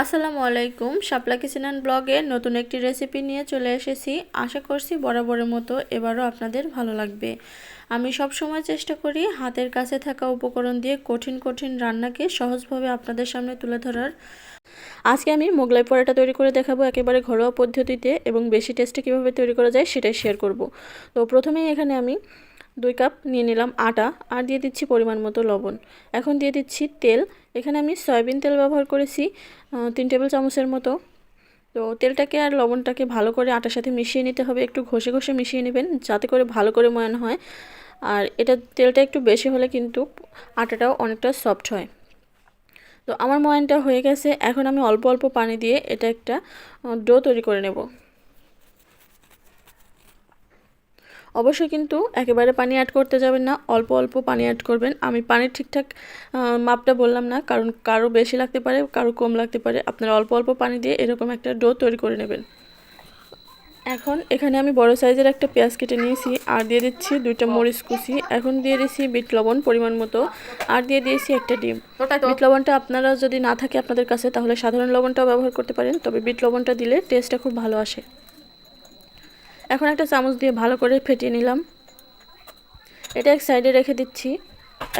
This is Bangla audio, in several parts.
আসসালামু আলাইকুম। শাপলা কিচেন অ্যান্ড ব্লগে নতুন একটি রেসিপি নিয়ে চলে এসেছি। আশা করছি বরাবরের মতো এবারও আপনাদের ভালো লাগবে। আমি সব সময় চেষ্টা করি হাতের কাছে থাকা উপকরণ দিয়ে কঠিন কঠিন রান্নাকে সহজভাবে আপনাদের সামনে তুলে ধরার। আজকে আমি মোগলাই পরোটা তৈরি করে দেখাবো একেবারে ঘরোয়া পদ্ধতিতে এবং বেশি টেস্টে কীভাবে তৈরি করা যায় সেটাই শেয়ার করব। তো প্রথমেই এখানে আমি দুই কাপ নিয়ে নিলাম আটা আর দিয়ে দিচ্ছি পরিমাণ মতো লবণ। এখন দিয়ে দিচ্ছি তেল। এখানে আমি সয়াবিন তেল ব্যবহার করেছি তিন টেবিল চামচের মতো। তো তেলটাকে আর লবণটাকে ভালো করে আটার সাথে মিশিয়ে নিতে হবে। একটু ঘষে ঘষে মিশিয়ে নেবেন যাতে করে ভালো করে ময়ান হয়। আর এটা তেলটা একটু বেশি হলে কিন্তু আটাটাও অনেকটা সফট হয়। তো আমার ময়ানটা হয়ে গেছে। এখন আমি অল্প অল্প পানি দিয়ে এটা একটা ডো তৈরি করে নেব। অবশ্যই কিন্তু একেবারে পানি অ্যাড করতে যাবেন না অল্প অল্প পানি অ্যাড করবেন। আমি পানির ঠিকঠাক মাপটা বললাম না কারণ কারও বেশি লাগতে পারে কারও কম লাগতে পারে। আপনারা অল্প অল্প পানি দিয়ে এরকম একটা ডো তৈরি করে নেবেন। এখন এখানে আমি বড় সাইজের একটা পেঁয়াজ কেটে নিয়েছি আর দিয়ে দিচ্ছি দুইটা মরিচ কুচি। এখন দিয়ে দিচ্ছি বিট লবণ পরিমাণ মতো আর দিয়ে দিয়েছি একটা ডিম। বিট লবণটা আপনারা যদি না থাকে আপনাদের কাছে তাহলে সাধারণ লবণটাও ব্যবহার করতে পারেন তবে বিট লবণটা দিলে টেস্টটা খুব ভালো আসে। এখন একটা চামচ দিয়ে ভালো করে ফেটিয়ে নিলাম। এটা এক সাইডে রেখে দিচ্ছি।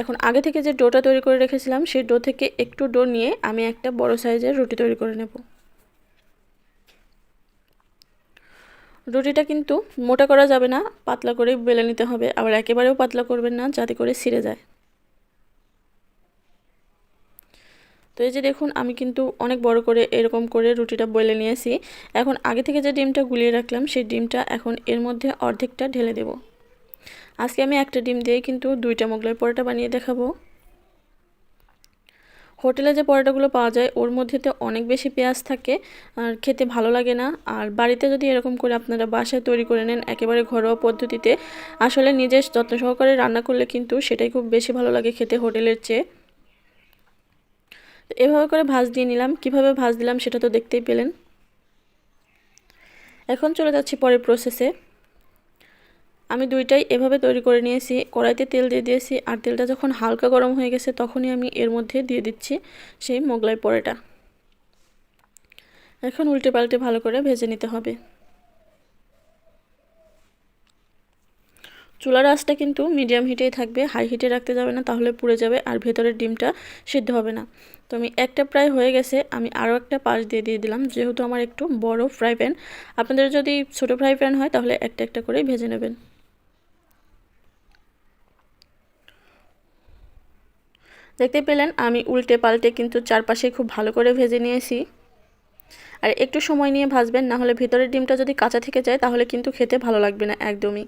এখন আগে থেকে যে ডোটা তৈরি করে রেখেছিলাম, সেই ডো থেকে একটু ডো নিয়ে আমি একটা বড় সাইজের রুটি তৈরি করে নেব। রুটিটা কিন্তু মোটা করা যাবে না, পাতলা করে বেলে নিতে হবে, আবার একেবারেও পাতলা করবেন না, যাতে করে ছিঁড়ে যায়। তো এই যে দেখুন, আমি কিন্তু অনেক বড় করে এরকম করে রুটিটা বলে নিয়েছি। এখন আগে থেকে যে ডিমটা গুলিয়ে রাখলাম, সেই ডিমটা এখন এর মধ্যে অর্ধেকটা ঢেলে দেব। আজকে আমি একটা ডিম দিয়ে কিন্তু দুইটা মোগলাই পরোটা বানিয়ে দেখাবো। হোটেলে যে পরোটাগুলো পাওয়া যায়, ওর মধ্যে তো অনেক বেশি পেঁয়াজ থাকে, আর খেতে ভালো লাগে না। আর বাড়িতে যদি এরকম করে আপনারা বাসায় তৈরি করে নেন, একেবারে ঘরোয়া পদ্ধতিতে, আসলে নিজের যত্ন সহকারে রান্না করলে কিন্তু সেটাই খুব বেশি ভালো লাগে খেতে হোটেলের চেয়ে। এভাবে করে ভাজ দিয়ে নিলাম। কীভাবে ভাজ দিলাম সেটা তো দেখতেই পেলেন। এখন চলে যাচ্ছি পরের প্রসেসে আমি দুইটাই এভাবে তৈরি করে নিয়েছি। কড়াইতে তেল দিয়ে দিয়েছি। আর তেলটা যখন হালকা গরম হয়ে গেছে, তখনই আমি এর মধ্যে দিয়ে দিচ্ছি সেই মোগলাই পরেটা। এখন উল্টে পাল্টে ভালো করে ভেজে নিতে হবে। চুলার আঁচটা কিন্তু মিডিয়াম হিটেই থাকবে হাই হিটে রাখতে যাবে না, তাহলে পুড়ে যাবে আর ভেতরের ডিমটা সিদ্ধ হবে না। তো আমি একটা প্রায় হয়ে গেছে, আমি আরও একটা পাশ দিয়ে দিয়ে দিলাম, যেহেতু আমার একটু বড় ফ্রাই প্যান আপনাদের যদি ছোট ফ্রাই প্যান হয়, তাহলে একটা একটা করে ভেজে নেবেন। দেখতে পেলেন, আমি উল্টে পাল্টে কিন্তু চারপাশে খুব ভালো করে ভেজে নিয়েছি। আর একটু সময় নিয়ে ভাজবেন, না হলে ভেতরের ডিমটা যদি কাঁচা থেকে যায়, তাহলে কিন্তু খেতে ভালো লাগবে না, একদমই।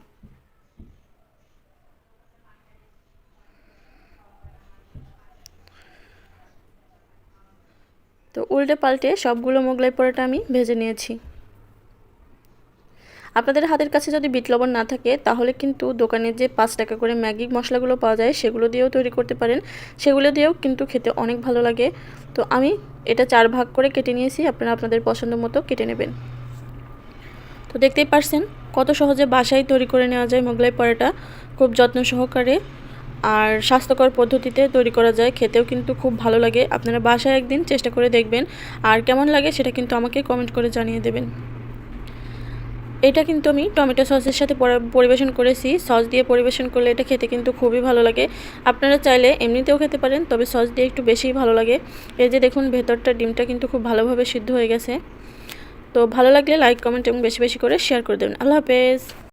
তো উল্টে পাল্টে সবগুলো মোগলাই পরোটা আমি ভেজে নিয়েছি। আপনাদের হাতের কাছে যদি বিট লবণ না থাকে, তাহলে কিন্তু দোকানে যে পাঁচ টাকা করে ম্যাগি মশলাগুলো পাওয়া যায়, সেগুলো দিয়েও তৈরি করতে পারেন। সেগুলো দিয়েও কিন্তু খেতে অনেক ভালো লাগে। তো আমি এটা চার ভাগ করে কেটে নিয়েছি, আপনারা আপনাদের পছন্দ মতো কেটে নেবেন। তো দেখতেই পারছেন কত সহজে বাসায় তৈরি করে নেওয়া যায় মোগলাই পরোটা। খুব যত্ন সহকারে আর স্বাস্থ্যকর পদ্ধতিতে তৈরি করা যায়। খেতেও কিন্তু খুব ভালো লাগে। আপনারা বাসায় একদিন চেষ্টা করে দেখবেন। আর কেমন লাগে সেটা কিন্তু আমাকে কমেন্ট করে জানিয়ে দেবেন। এটা কিন্তু আমি টমেটো সসের সাথে পরিবেশন করেছি। সস দিয়ে পরিবেশন করলে এটা খেতে কিন্তু খুবই ভালো লাগে। আপনারা চাইলে এমনিতেও খেতে পারেন, তবে সস দিয়ে একটু বেশিই ভালো লাগে। এই যে দেখুন, ভেতরটা ডিমটা কিন্তু খুব ভালোভাবে সিদ্ধ হয়ে গেছে। তো ভালো লাগলে লাইক কমেন্ট এবং বেশি বেশি করে শেয়ার করে দেবেন। আল্লাহ হাফেজ।